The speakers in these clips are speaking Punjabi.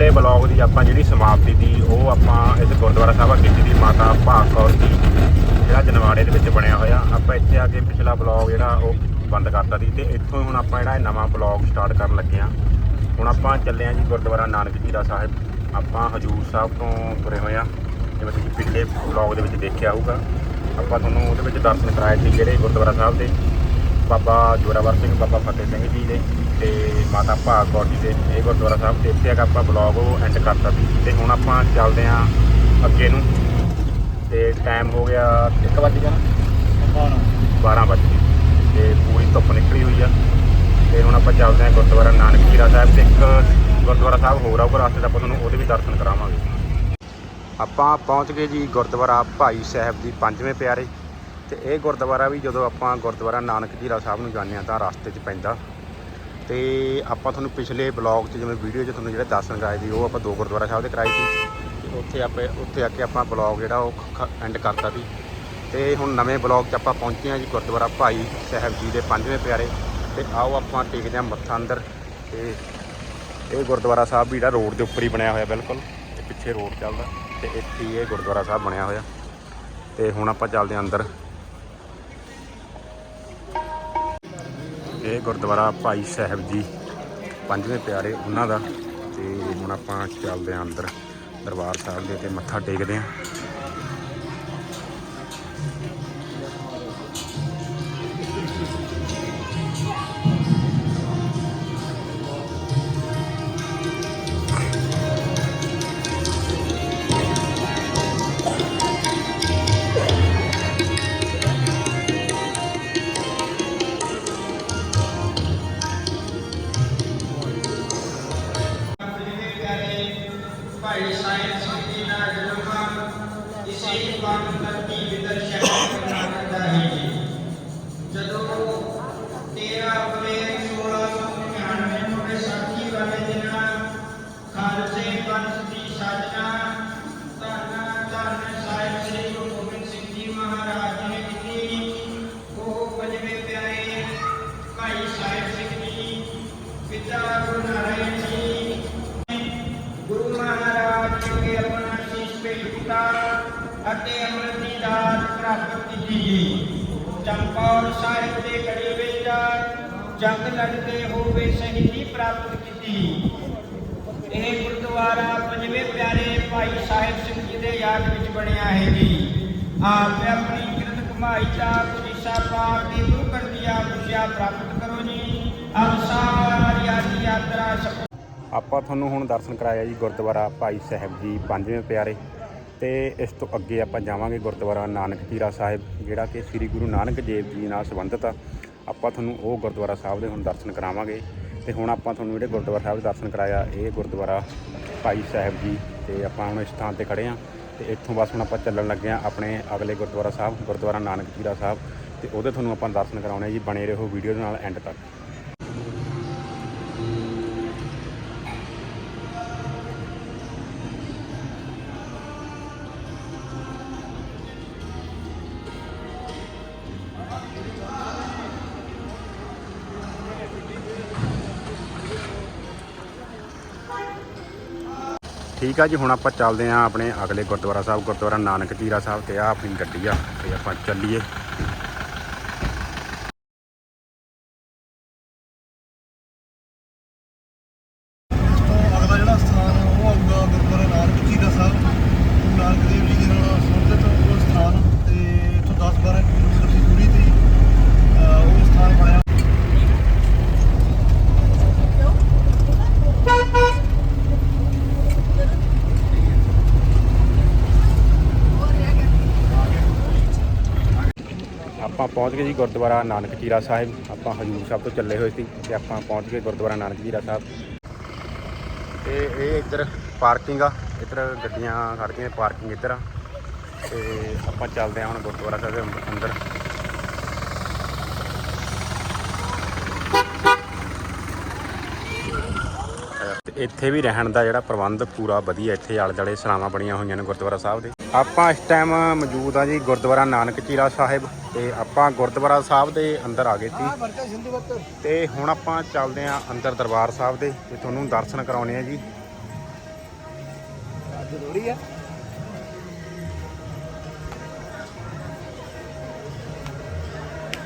ਪਿਛਲੇ ਬਲੌਗ ਦੀ ਆਪਾਂ ਜਿਹੜੀ ਸਮਾਪਤੀ ਦੀ, ਉਹ ਆਪਾਂ ਇਸ ਗੁਰਦੁਆਰਾ ਸਾਹਿਬ ਕੀਤੀ ਦੀ ਮਾਤਾ ਭਾਗ ਕੌਰ ਦੀ ਜਿਹੜਾ ਜਨਵਾੜੇ ਦੇ ਵਿੱਚ ਬਣਿਆ ਹੋਇਆ। ਆਪਾਂ ਇੱਥੇ ਆ ਕੇ ਪਿਛਲਾ ਬਲੌਗ ਜਿਹੜਾ, ਉਹ ਬੰਦ ਕਰਤਾ ਸੀ ਤੇ ਇੱਥੋਂ ਹੁਣ ਆਪਾਂ ਜਿਹੜਾ ਨਵਾਂ ਬਲੌਗ ਸਟਾਰਟ ਕਰਨ ਲੱਗੇ ਆ। ਹੁਣ ਆਪਾਂ ਚੱਲੇ ਆ ਜੀ ਗੁਰਦੁਆਰਾ ਨਾਨਕ ਜੀਰਾ ਸਾਹਿਬ। ਆਪਾਂ ਹਜੂਰ ਸਾਹਿਬ ਤੋਂ ਤੁਰੇ ਹੋਏ ਆ। ਜਿਵੇਂ ਤੁਸੀਂ ਪਿਛਲੇ ਬਲੌਗ ਦੇ ਵਿੱਚ ਦੇਖਿਆ ਹੋਊਗਾ। ਆਪਾਂ ਤੁਹਾਨੂੰ ਉਹਦੇ ਵਿੱਚ ਦਰਸ਼ਨ ਕਰਾਏ ਸੀ ਜਿਹੜੇ ਗੁਰਦੁਆਰਾ ਸਾਹਿਬ ਦੇ। ਬਾਬਾ ਜੋਰਾਵਰ ਸਿੰਘ, ਬਾਬਾ ਫਤਿਹ ਸਿੰਘ ਜੀ ਦੇ ਤੇ ਮਾਤਾ ਭਾਗ ਕੌਰ ਜੀ ਦੇ, ਇਹ ਗੁਰਦੁਆਰਾ ਸਾਹਿਬ ਤੇ ਇੱਥੇ ਆ ਆਪਾਂ ਬਲੌਗ ਉਹ ਐਂਡ ਕਰਤਾ ਸੀ ਤੇ ਹੁਣ ਆਪਾਂ ਚੱਲਦੇ ਆਂ ਅੱਗੇ ਨੂੰ। ਤੇ ਟਾਈਮ ਹੋ ਗਿਆ 1 ਵਜੇ ਗਿਆ ਨਾ? 12 ਵਜੇ ਤੇ ਪੂਰੀ ਧੁੱਪ ਨਿਕਲੀ ਹੋਈ ਆ। ਤੇ ਹੁਣ ਆਪਾਂ ਚੱਲਦੇ ਆਂ ਗੁਰਦੁਆਰਾ ਨਾਨਕ ਜੀਰਾ ਸਾਹਿਬ ਤੇ ਇੱਕ ਗੁਰਦੁਆਰਾ ਸਾਹਿਬ ਹੋਰ ਆਊਗਾ ਰਸਤੇ ਦਾ ਆਪਾਂ ਤੁਹਾਨੂੰ ਉਹਦੇ ਵੀ ਦਰਸ਼ਨ ਕਰਾਵਾਂਗੇ। ਆਪਾਂ ਪਹੁੰਚ ਗਏ ਜੀ ਗੁਰਦੁਆਰਾ ਭਾਈ ਸਾਹਿਬ ਦੀ ਪੰਜਵੇਂ ਪਿਆਰੇ। ਤੇ ਇਹ ਗੁਰਦੁਆਰਾ ਵੀ ਜਦੋਂ ਆਪਾਂ ਗੁਰਦੁਆਰਾ ਨਾਨਕ ਜੀਰਾ ਸਾਹਿਬ ਨੂੰ ਜਾਂਦੇ ਹਾਂ ਤਾਂ ਰਸਤੇ 'ਚ ਪੈਂਦਾ। ਤੇ ਆਪਾਂ ਤੁਹਾਨੂੰ ਪਿਛਲੇ ਬਲੌਗ 'ਚ ਜਿਵੇਂ ਵੀਡੀਓ 'ਚ ਤੁਹਾਨੂੰ ਜਿਹੜੇ ਦਰਸ਼ਨ ਕਰਾਏ ਸੀ, ਉਹ ਆਪਾਂ ਦੋ ਗੁਰਦੁਆਰਾ ਸਾਹਿਬ ਦੇ ਕਰਾਏ ਸੀ। ਤੇ ਉੱਥੇ ਆਪੇ, ਉੱਥੇ ਆ ਕੇ ਆਪਾਂ ਬਲੌਗ ਜਿਹੜਾ ਉਹ ਐਂਡ ਕਰਤਾ ਸੀ। ਤੇ ਹੁਣ ਨਵੇਂ ਬਲੌਗ 'ਚ ਆਪਾਂ ਪਹੁੰਚੇ ਹਾਂ ਜੀ ਗੁਰਦੁਆਰਾ ਭਾਈ ਸਾਹਿਬ ਜੀ ਦੇ ਪੰਜਵੇਂ ਪਿਆਰੇ। ਤੇ ਆਓ ਆਪਾਂ ਟੇਕਦੇ ਹਾਂ ਮੱਥਾ ਅੰਦਰ। ਤੇ ਇਹ ਗੁਰਦੁਆਰਾ ਸਾਹਿਬ ਵੀ ਜਿਹੜਾ ਰੋਡ ਦੇ ਉੱਪਰ ਹੀ ਬਣਿਆ ਹੋਇਆ ਬਿਲਕੁਲ। ਤੇ ਪਿੱਛੇ ਰੋਡ ਚੱਲਦਾ। ਤੇ ਇੱਥੇ ਹੀ ਇਹ ਗੁਰਦੁਆਰਾ ਸਾਹਿਬ ਬਣਿਆ ਹੋਇਆ। ਤੇ ਹੁਣ ਆਪਾਂ ਚੱਲਦੇ ਹਾਂ ਅੰਦਰ। ਇਹ ਗੁਰਦੁਆਰਾ ਭਾਈ ਸਾਹਿਬ ਜੀ, ਪੰਜਵੇਂ ਪਿਆਰੇ ਉਹਨਾਂ ਦਾ। ਤੇ ਹੁਣ ਆਪਾਂ ਚੱਲਦੇ ਹਾਂ ਅੰਦਰ ਦਰਬਾਰ ਸਾਹਿਬ ਦੇ ਤੇ ਮੱਥਾ ਟੇਕਦੇ ਹਾਂ। ਭਾਈ ਸਾਹਿਬ ਸਿੰਘ ਜੀ ਦਾ ਜਨਮ ਇਸੇ ਪਾਵਨ ਧਰਤੀ ਸੀਸ ਅਤੇ ਅੰਮ੍ਰਿਤ ਦੀ ਦਾਤ ਪ੍ਰਾਪਤ ਕੀਤੀ ਜੀ ਚੰਪਾਲ ਸਾਹਿਬ ਦੇ ਗੜੀ ਵਿੱਚ ਜੰਗ ਲੜਦੇ ਹੋਵੇ ਸ਼ਹੀਦੀ ਪ੍ਰਾਪਤ ਕੀਤੀ। ਇਹ ਗੁਰਦੁਆਰਾ ਪੰਜਵੇਂ ਪਿਆਰੇ ਭਾਈ ਸਾਹਿਬ ਸਿੰਘ ਜੀ ਦੇ ਯਾਦ ਵਿੱਚ ਬਣਿਆ ਹੈ ਜੀ। ਆਪ ਆਪਣੀ ਕਿਰਤ ਕਮਾਈ ਦਾ ਕੁਦੀਸਾ ਪਾਰ ਦੀ ਗੁਰੂ ਕਰਦੀਆ ਖੁਸ਼ੀਆਂ ਪ੍ਰਾਪਤ ਕਰੋ ਜੀ। ਆਪ ਸਾਰੀ ਆਦੀ ਯਾਤਰਾ ਆਪਾਂ ਤੁਹਾਨੂੰ ਹੁਣ ਦਰਸ਼ਨ ਕਰਾਇਆ ਜੀ ਗੁਰਦੁਆਰਾ ਭਾਈ ਸਾਹਿਬ ਜੀ ਪੰਜਵੇਂ ਪਿਆਰੇ। ਤੇ ਇਸ ਤੋਂ ਅੱਗੇ ਆਪਾਂ ਜਾਵਾਂਗੇ ਗੁਰਦੁਆਰਾ ਨਾਨਕ ਜੀਰਾ ਸਾਹਿਬ, ਜਿਹੜਾ ਕਿ ਸ੍ਰੀ ਗੁਰੂ ਨਾਨਕ ਦੇਵ ਜੀ ਨਾਲ ਸੰਬੰਧਿਤ ਆ। ਆਪਾਂ ਤੁਹਾਨੂੰ ਉਹ ਗੁਰਦੁਆਰਾ ਸਾਹਿਬ ਦੇ ਹੁਣ ਦਰਸ਼ਨ ਕਰਾਵਾਂਗੇ। ਤੇ ਹੁਣ ਆਪਾਂ ਤੁਹਾਨੂੰ ਜਿਹੜੇ ਗੁਰਦੁਆਰਾ ਸਾਹਿਬ ਦੇ ਦਰਸ਼ਨ ਕਰਾਇਆ, ਇਹ ਗੁਰਦੁਆਰਾ ਭਾਈ ਸਾਹਿਬ ਜੀ, ਤੇ ਆਪਾਂ ਹੁਣ ਇਸ ਥਾਂ ਤੇ ਖੜੇ ਆ। ਤੇ ਇੱਥੋਂ ਬਸ ਹੁਣ ਆਪਾਂ ਚੱਲਣ ਲੱਗੇ ਆ ਆਪਣੇ ਅਗਲੇ ਗੁਰਦੁਆਰਾ ਸਾਹਿਬ, ਗੁਰਦੁਆਰਾ ਨਾਨਕ ਜੀਰਾ ਸਾਹਿਬ। ਤੇ ਉਹਦੇ ਤੁਹਾਨੂੰ ਆਪਾਂ ਦਰਸ਼ਨ ਕਰਾਉਣੇ ਜੀ, ਬਣੇ ਰਹੋ ਵੀਡੀਓ ਦੇ ਨਾਲ ਐਂਡ ਤੱਕ। ਠੀਕ ਆ ਜੀ, ਹੁਣ ਆਪਾਂ ਚੱਲਦੇ ਆਂ ਆਪਣੇ ਅਗਲੇ ਗੁਰਦੁਆਰਾ ਸਾਹਿਬ, ਗੁਰਦੁਆਰਾ ਨਾਨਕ ਜੀਰਾ ਸਾਹਿਬ ਤੇ ਆ ਆਪਣੀ ਗੱਡੀ ਆ, ਤੇ ਆਪਾਂ ਚੱਲੀਏ ਅਗਲਾ ਜਿਹੜਾ ਸਥਾਨ ਆ, ਉਹ ਆਊਗਾ ਗੁਰਦੁਆਰਾ ਨਾਨਕ ਜੀ ਦਾ ਸਾਹਿਬ ਗੁਰੂ ਨਾਨਕ ਦੇਵ ਜੀ ਦੇ ਨਾਲ ਸੰਬੰਧਿਤ ਉਹ ਸਥਾਨ ਤੇ ਇੱਥੋਂ 10-12 ਕਿਲੋਮੀਟਰ ਦੀ ਦੂਰੀ ਤੇ ਹੀ, ਅਹ, ਉਹ ਸਥਾਨ ਬਣਿਆ ਆਪਾਂ ਪਹੁੰਚ ਗਏ ਜੀ ਗੁਰਦੁਆਰਾ ਨਾਨਕ ਜੀਰਾ ਸਾਹਿਬ। ਆਪਾਂ ਹਜੂਰ ਸਾਹਿਬ ਤੋਂ ਚੱਲੇ ਹੋਏ ਸੀ ਤੇ ਆਪਾਂ ਪਹੁੰਚ ਗਏ ਗੁਰਦੁਆਰਾ ਨਾਨਕ ਜੀਰਾ ਸਾਹਿਬ। ਤੇ ਇਹ ਇੱਧਰ ਪਾਰਕਿੰਗ ਆ। ਇੱਧਰ ਗੱਡੀਆਂ ਖੜ੍ਹਦੀਆਂ, ਪਾਰਕਿੰਗ ਇੱਧਰ ਆ। ਤੇ ਆਪਾਂ ਚੱਲਦੇ ਹਾਂ ਹੁਣ ਗੁਰਦੁਆਰਾ ਸਾਹਿਬ ਦੇ ਅੰਦਰ- ਅੰਦਰ। ਇੱਥੇ ਵੀ ਰਹਿਣ ਦਾ ਜਿਹੜਾ ਪ੍ਰਬੰਧ ਪੂਰਾ ਵਧੀਆ, ਇੱਥੇ ਆਲੇ ਦੁਆਲੇ ਸਰਾਵਾਂ ਬਣੀਆਂ ਹੋਈਆਂ ਨੇ ਗੁਰਦੁਆਰਾ ਸਾਹਿਬ ਦੇ। ਆਪਾਂ ਇਸ ਟਾਈਮ ਮੌਜੂਦ ਆ ਜੀ ਗੁਰਦੁਆਰਾ ਨਾਨਕ ਚੀਰਾ ਸਾਹਿਬ ਤੇ ਆਪਾਂ ਗੁਰਦੁਆਰਾ ਸਾਹਿਬ ਦੇ ਅੰਦਰ ਆ ਗਏ ਸੀ। ਤੇ ਹੁਣ ਆਪਾਂ ਚੱਲਦੇ ਆ ਅੰਦਰ ਦਰਬਾਰ ਸਾਹਿਬ ਦੇ ਤੇ ਤੁਹਾਨੂੰ ਦਰਸ਼ਨ ਕਰਾਉਣੇ ਆ ਜੀ। ਜ਼ਰੂਰੀ ਆ।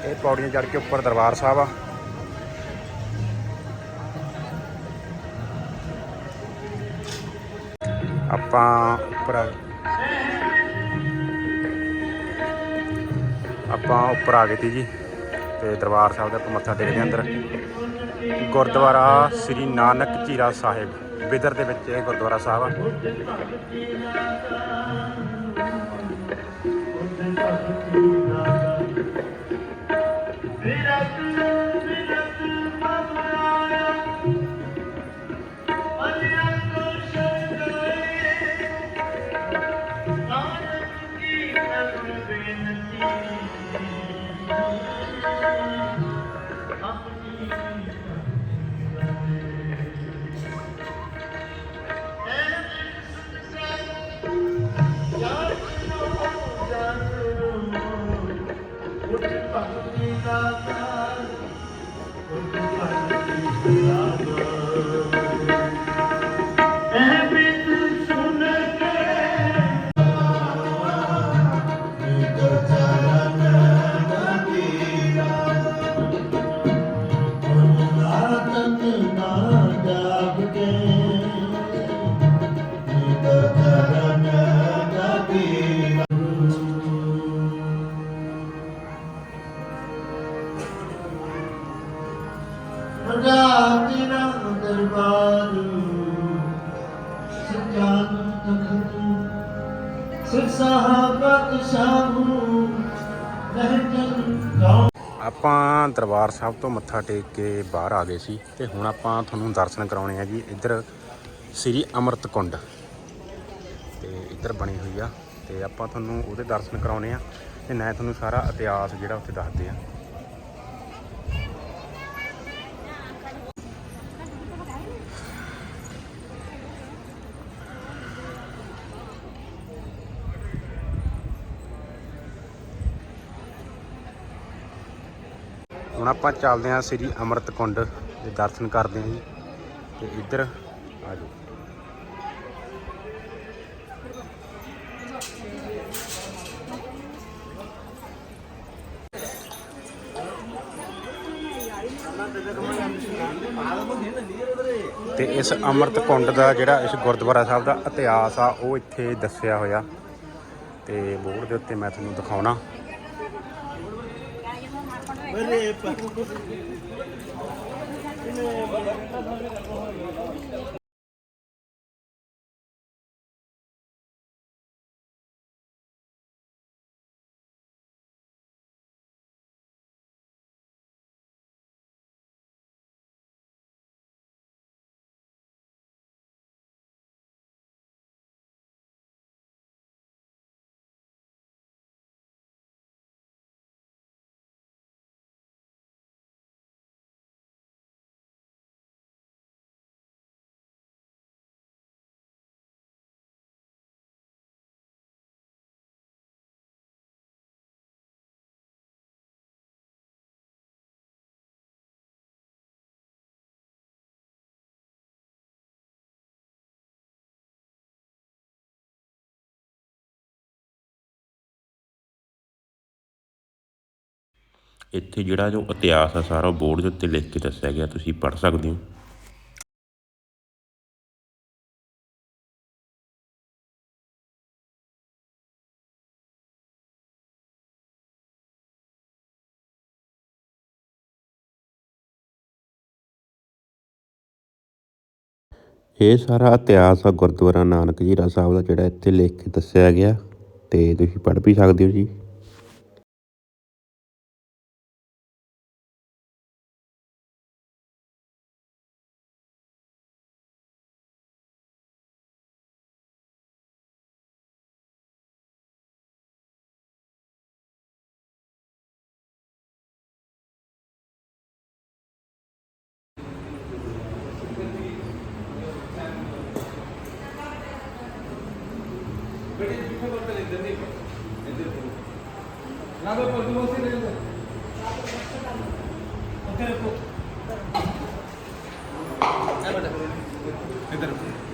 ਇਹ ਪੌੜੀਆਂ ਚੜ੍ਹ ਕੇ ਉੱਪਰ ਦਰਬਾਰ ਸਾਹਿਬ ਆ। ਆਪਾਂ ਉੱਪਰ ਆਪਾਂ ਉੱਪਰ ਆ ਗਏ ਤੀ ਜੀ ਤੇ ਦਰਬਾਰ ਸਾਹਿਬ ਦਾ ਮੱਥਾ ਟੇਕਦੇ ਅੰਦਰ। ਗੁਰਦੁਆਰਾ ਸ੍ਰੀ ਨਾਨਕ ਝੀਰਾ ਸਾਹਿਬ, ਬਿਦਰ ਦੇ ਵਿੱਚ ਇਹ ਗੁਰਦੁਆਰਾ ਸਾਹਿਬ ਆ। ਰਾਜਾ ਤੇਰਾ ਦਰਬਾਰ। ਸਜਾਨ ਤਖਤ ਸਿਰ ਸਾਹਬਤ ਸ਼ਾਹੂ ਲਹਿਜਨ ਆਪਾਂ ਦਰਬਾਰ ਸਾਹਿਬ ਤੋਂ ਮੱਥਾ ਟੇਕ ਕੇ ਬਾਹਰ ਆ ਗਏ ਸੀ ਤੇ ਹੁਣ ਆਪਾਂ ਤੁਹਾਨੂੰ ਦਰਸ਼ਨ ਕਰਾਉਣੇ ਆ ਜੀ ਇੱਧਰ ਸ੍ਰੀ ਅੰਮ੍ਰਿਤ ਕੁੰਡ। ਤੇ ਇੱਧਰ ਬਣੀ ਹੋਈ ਆ ਤੇ ਆਪਾਂ ਤੁਹਾਨੂੰ ਉਹਦੇ ਦਰਸ਼ਨ ਕਰਾਉਣੇ ਆ ਤੇ ਮੈਂ ਤੁਹਾਨੂੰ ਸਾਰਾ ਇਤਿਹਾਸ ਜਿਹੜਾ ਉੱਥੇ ਦੱਸਦੇ ਆ। ਹੁਣ ਆਪਾਂ ਚੱਲਦੇ ਹਾਂ ਸ੍ਰੀ ਅੰਮ੍ਰਿਤ ਕੁੰਡ ਦੇ ਦਰਸ਼ਨ ਕਰਦੇ ਹਾਂ ਜੀ। ਤੇ ਇੱਧਰ ਆ ਜਾਓ। ਤੇ ਇਸ ਅੰਮ੍ਰਿਤ ਕੁੰਡ ਦਾ ਜਿਹੜਾ ਇਸ ਗੁਰਦੁਆਰਾ ਸਾਹਿਬ ਦਾ ਇਤਿਹਾਸ ਆ, ਉਹ ਇੱਥੇ ਦੱਸਿਆ ਹੋਇਆ। ਤੇ ਬੋਰਡ ਦੇ ਉੱਤੇ ਮੈਂ ਤੁਹਾਨੂੰ ਦਿਖਾਉਣਾ। Venez, par on va. ਇੱਥੇ ਜਿਹੜਾ ਜੋ ਇਤਿਹਾਸ ਆ, ਸਾਰਾ ਬੋਰਡ ਦੇ ਉੱਤੇ ਲਿਖ ਕੇ ਦੱਸਿਆ ਗਿਆ, ਤੁਸੀਂ ਪੜ੍ਹ ਸਕਦੇ ਹੋ। ਇਹ ਸਾਰਾ ਇਤਿਹਾਸ ਆ ਗੁਰਦੁਆਰਾ ਨਾਨਕ ਜੀਰਾ ਸਾਹਿਬ ਦਾ, ਜਿਹੜਾ ਇੱਥੇ ਲਿਖ ਕੇ ਦੱਸਿਆ ਗਿਆ, ਤੇ ਤੁਸੀਂ ਪੜ੍ਹ ਵੀ ਸਕਦੇ ਹੋ ਜੀ। किसने बोलते हैं इधर नहीं इधर यहाँ पे बोलते हो सीधे इधर ओके रखो इधर रखो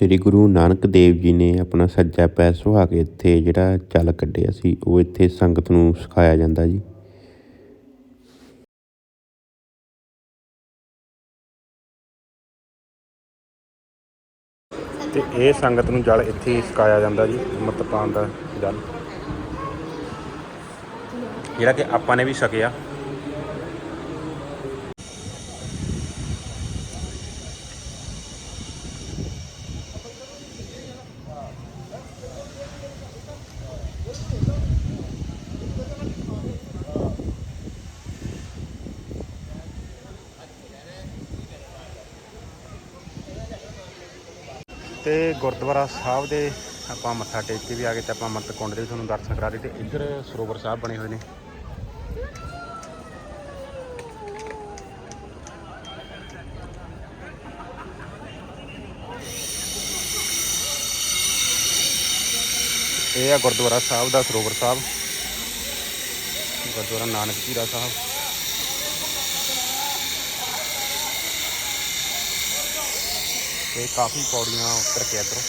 ਸ੍ਰੀ ਗੁਰੂ ਨਾਨਕ ਦੇਵ ਜੀ ਨੇ ਆਪਣਾ ਸੱਜਾ ਪੈਰ ਸੁਹਾ ਕੇ ਇੱਥੇ ਜਿਹੜਾ ਚੱਲ ਕੱਢਿਆ ਸੀ, ਉਹ ਇੱਥੇ ਸੰਗਤ ਨੂੰ ਸਿਖਾਇਆ ਜਾਂਦਾ ਜੀ। ਤੇ ਇਹ ਸੰਗਤ ਨੂੰ ਜਲ ਇੱਥੇ ਹੀ ਸਿਖਾਇਆ ਜਾਂਦਾ ਜੀ ਮਤਪਾਨ ਦਾ ਜਲ। ਜਿਹੜਾ ਕਿ ਆਪਾਂ ਨੇ ਵੀ ਛਕਿਆ ਤੇ ਗੁਰਦੁਆਰਾ ਸਾਹਿਬ ਦੇ ਆਪਾਂ ਮੱਥਾ ਟੇਕ ਕੇ ਵੀ ਆ ਗਏ ਤੇ ਆਪਾਂ ਅੰਮ੍ਰਿਤ ਕੁੰਡ ਦੇ ਤੁਹਾਨੂੰ ਦਰਸ਼ਨ ਕਰਾ ਦਿੱਤੇ। ਤੇ ਇੱਧਰ ਸਰੋਵਰ ਸਾਹਿਬ ਬਣੇ ਹੋਏ ਨੇ। ਇਹ ਆ ਗੁਰਦੁਆਰਾ ਸਾਹਿਬ ਦਾ ਸਰੋਵਰ ਸਾਹਿਬ। ਗੁਰਦੁਆਰਾ ਨਾਨਕ ਝੀਰਾ ਸਾਹਿਬ। ਤੇ ਕਾਫੀ ਪੌੜੀਆਂ ਉੱਤਰ ਕੇ ਇੱਧਰੋਂ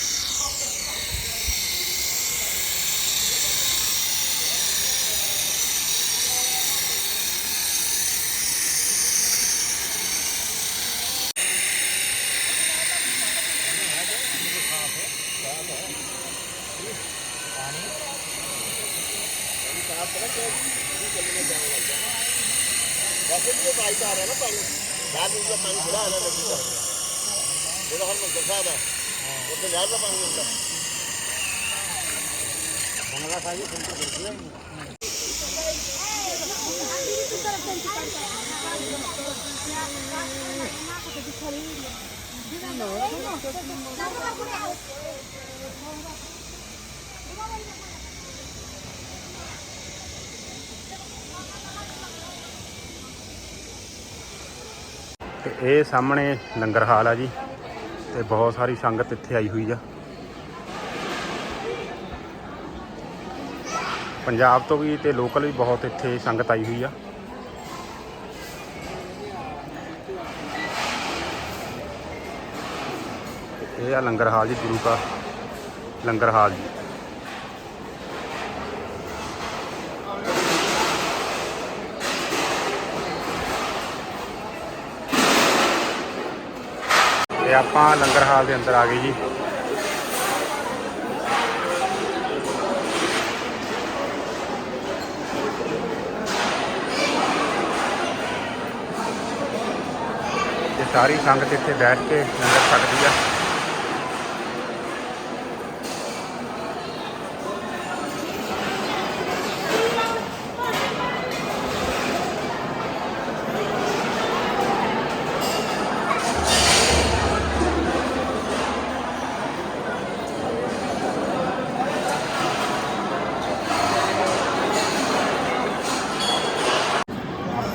पाहायचं आलं ना पाणी दहा दिवसात पाणी पुढे आलं नदीचं त्याला हॉल म्हणतो साधा फक्त घ्यायचं पाणी म्हणतात बंगला साहेब तुमची ਤੇ ਇਹ ਸਾਹਮਣੇ ਲੰਗਰ ਹਾਲ ਆ ਜੀ ਤੇ ਬਹੁਤ ਸਾਰੀ ਸੰਗਤ ਇੱਥੇ ਆਈ ਹੋਈ ਆ। ਪੰਜਾਬ ਤੋਂ ਵੀ ਤੇ ਲੋਕਲ ਵੀ ਬਹੁਤ ਇੱਥੇ ਸੰਗਤ ਆਈ ਹੋਈ ਆ। ਇਹ ਆ ਲੰਗਰ ਹਾਲ ਜੀ, ਗੁਰੂ ਕਾ ਲੰਗਰ ਹਾਲ ਜੀ। ਤੇ ਆਪਾਂ ਲੰਗਰ ਹਾਲ ਦੇ ਅੰਦਰ ਆ ਗਏ ਜੀ। ਤੇ ਸਾਰੀ ਸੰਗਤ ਇੱਥੇ ਬੈਠ ਕੇ ਲੰਗਰ ਛਕਦੀ ਆ।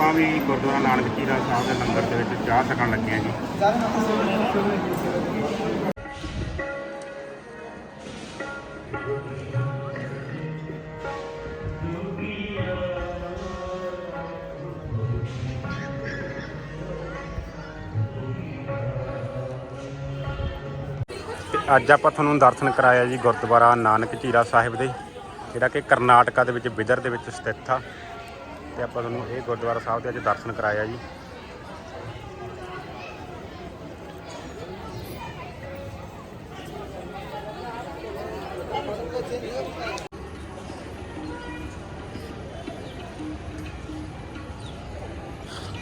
ਆਪਾਂ ਵੀ ਗੁਰਦੁਆਰਾ ਨਾਨਕ ਚੀਰਾ ਸਾਹਿਬ ਦੇ ਲੰਗਰ ਦੇ ਵਿੱਚ ਜਾ ਸਕਣ ਲੱਗੇ ਆ ਜੀ। ਅੱਜ ਆਪਾਂ ਤੁਹਾਨੂੰ ਦਰਸ਼ਨ ਕਰਾਇਆ ਜੀ ਗੁਰਦੁਆਰਾ ਨਾਨਕ ਝੀਰਾ ਸਾਹਿਬ ਦੇ, ਜਿਹੜਾ ਕਿ ਕਰਨਾਟਕਾ ਦੇ ਵਿੱਚ ਬਿਦਰ ਦੇ ਵਿੱਚ ਸਥਿਤ ਆ। ਤੇ ਆਪਾਂ ਤੁਹਾਨੂੰ ਇਹ ਗੁਰਦੁਆਰਾ ਸਾਹਿਬ ਦੇ ਅੱਜ ਦਰਸ਼ਨ ਕਰਾਇਆ ਜੀ।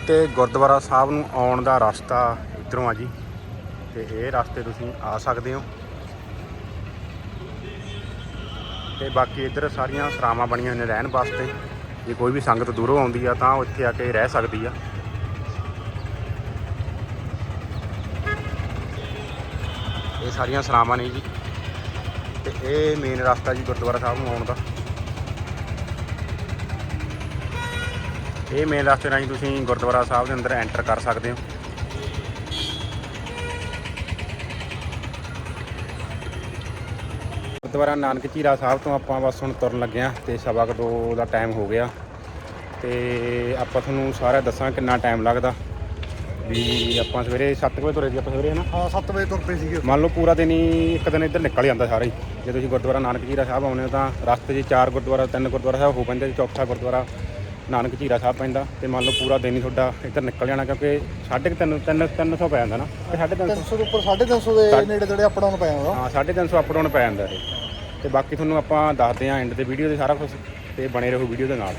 ਤੇ ਗੁਰਦੁਆਰਾ ਸਾਹਿਬ ਨੂੰ ਆਉਣ ਦਾ ਰਸਤਾ ਇਧਰੋਂ ਆ ਜੀ। ਤੇ ਇਹ ਰਸਤੇ ਤੁਸੀਂ ਆ ਸਕਦੇ ਹੋ। ਤੇ ਬਾਕੀ ਇੱਧਰ ਸਾਰੀਆਂ ਸਰਾਵਾਂ ਬਣੀਆਂ ਨੇ ਰਹਿਣ ਵਾਸਤੇ। ਜੇ ਕੋਈ ਵੀ ਸੰਗਤ ਦੂਰੋਂ ਆਉਂਦੀ ਆ ਤਾਂ ਉਹ ਇੱਥੇ ਆ ਕੇ ਰਹਿ ਸਕਦੀ ਆ। ਇਹ ਸਾਰੀਆਂ ਸਰਾਵਾਂ ਨੇ ਜੀ। ਤੇ ਇਹ ਮੇਨ ਰਸਤਾ ਜੀ ਗੁਰਦੁਆਰਾ ਸਾਹਿਬ ਨੂੰ ਆਉਣ ਦਾ। ਇਹ ਮੇਨ ਰਸਤੇ ਰਾਹੀਂ ਤੁਸੀਂ ਗੁਰਦੁਆਰਾ ਸਾਹਿਬ ਦੇ ਅੰਦਰ ਐਂਟਰ ਕਰ ਸਕਦੇ ਹੋ। ਗੁਰਦੁਆਰਾ ਨਾਨਕ ਝੀਰਾ ਸਾਹਿਬ ਤੋਂ ਆਪਾਂ ਬਸ ਹੁਣ ਤੁਰਨ ਲੱਗੇ ਹਾਂ ਤੇ ਸਵਾ ਦੋ ਦਾ ਟਾਈਮ ਹੋ ਗਿਆ। ਤੇ ਆਪਾਂ ਤੁਹਾਨੂੰ ਸਾਰਾ ਦੱਸਾਂ ਕਿੰਨਾ ਟਾਈਮ ਲੱਗਦਾ। ਵੀ ਆਪਾਂ ਸਵੇਰੇ 7 ਵਜੇ ਤੁਰੇ ਸੀ ਆਪਾਂ ਸਵੇਰੇ ਹਨਾ? ਹਾਂ 7 ਵਜੇ ਤੁਰ ਪਏ ਸੀਗੇ ਮੰਨ ਲਓ ਪੂਰਾ ਦਿਨ ਹੀ ਇੱਕ ਦਿਨ ਇੱਧਰ ਨਿਕਲ ਜਾਂਦਾ ਸਾਰਾ ਹੀ। ਜੇ ਤੁਸੀਂ ਗੁਰਦੁਆਰਾ ਨਾਨਕ ਜੀਰਾ ਸਾਹਿਬ ਆਉਂਦੇ ਹੋ ਤਾਂ ਰਸਤੇ 'ਚ ਚਾਰ ਗੁਰਦੁਆਰਾ ਤਿੰਨ ਗੁਰਦੁਆਰਾ ਸਾਹਿਬ ਹੋ ਪੈਂਦੇ ਚੌਥਾ ਗੁਰਦੁਆਰਾ ਨਾਨਕ ਜੀਰਾ ਸਾਹਿਬ ਪੈਂਦਾ। ਤੇ ਮੰਨ ਲਓ ਪੂਰਾ ਦਿਨ ਹੀ ਤੁਹਾਡਾ ਇੱਧਰ ਨਿਕਲ ਜਾਣਾ ਕਿਉਂਕਿ ਸਾਢੇ ਕੁ ਤਿੰਨ ਤਿੰਨ 300 ਪੈ ਜਾਂਦਾ ਨਾ। ਇਹ ਸਾਢੇ ਤਿੰਨ 300 ਦੇ ਉੱਪਰ 350 ਦੇ ਨੇੜੇ ਤੇੜੇ ਅਪ ਡਾਊਨ ਪਿਆ ਹੋਗਾ ਹਾਂ 350 ਅਪ ਡਾਊਨ ਪੈ ਜਾਂਦਾ ਇਹ। ਤੇ ਬਾਕੀ ਤੁਹਾਨੂੰ ਆਪਾਂ ਦੱਸਦੇ ਹਾਂ ਐਂਡ ਤੇ ਵੀਡੀਓ ਦੇ ਸਾਰਾ ਕੁਝ ਤੇ ਬਣੇ ਰਹੋ ਵੀਡੀਓ ਦੇ ਨਾਲ।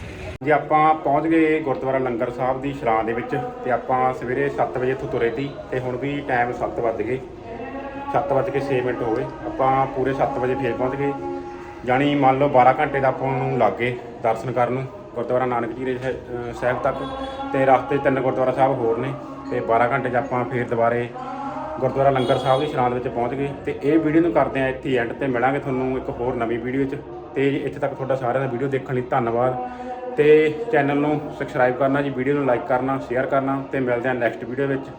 ਜੀ ਆਪਾਂ ਪਹੁੰਚ ਗਏ ਗੁਰਦੁਆਰਾ ਲੰਗਰ ਸਾਹਿਬ ਦੀ ਸ਼ਰਾਂ ਦੇ ਵਿੱਚ ਤੇ ਆਪਾਂ ਸਵੇਰੇ 7 ਵਜੇ ਇੱਥੋਂ ਤੁਰੇ ਤੀ ਤੇ ਹੁਣ ਵੀ ਟਾਈਮ 7 ਵੱਜ ਗਏ। 7 ਵੱਜ ਕੇ 6 ਮਿੰਟ ਹੋ ਗਏ। ਆਪਾਂ ਪੂਰੇ 7 ਵਜੇ ਫੇਰ ਪਹੁੰਚ ਗਏ। ਜਾਣੀ ਮੰਨ ਲਓ 12 ਘੰਟੇ ਦਾ ਆਪਾਂ ਨੂੰ ਲੱਗ ਗਏ ਦਰਸ਼ਨ ਕਰਨ ਨੂੰ, ਗੁਰਦੁਆਰਾ ਨਾਨਕ ਜੀ ਦੇ ਸਾਹਿਬ ਤੱਕ। ਤੇ ਰਸਤੇ ਤਿੰਨ ਗੁਰਦੁਆਰਾ ਸਾਹਿਬ ਹੋਰ ਨੇ ਤੇ 12 ਘੰਟੇ 'ਚ ਆਪਾਂ ਫੇਰ ਦੁਬਾਰੇ ਗੁਰਦੁਆਰਾ ਲੰਗਰ ਸਾਹਿਬ ਦੀ ਸ਼ਰਾਂ ਵਿੱਚ ਪਹੁੰਚ ਗਏ ਤੇ ਇਹ ਵੀਡੀਓ ਨੂੰ ਕਰਦੇ ਆ ਇੱਥੇ ਐਂਡ ਤੇ ਮਿਲਾਂਗੇ ਤੁਹਾਨੂੰ ਇੱਕ ਹੋਰ ਨਵੀਂ ਵੀਡੀਓ 'ਚ ਤੇ ਇੱਥੇ ਤੱਕ ਤੁਹਾਡਾ ਸਾਰਿਆਂ ਦਾ ਵੀਡੀਓ ਦੇਖਣ ਲਈ ਧੰਨਵਾਦ। ਤੇ ਚੈਨਲ ਨੂੰ ਸਬਸਕ੍ਰਾਈਬ ਕਰਨਾ ਜੀ ਵੀਡੀਓ ਨੂੰ ਲਾਈਕ ਕਰਨਾ ਸ਼ੇਅਰ ਕਰਨਾ ਤੇ ਮਿਲਦੇ ਹਾਂ ਨੈਕਸਟ ਵੀਡੀਓ ਵਿੱਚ।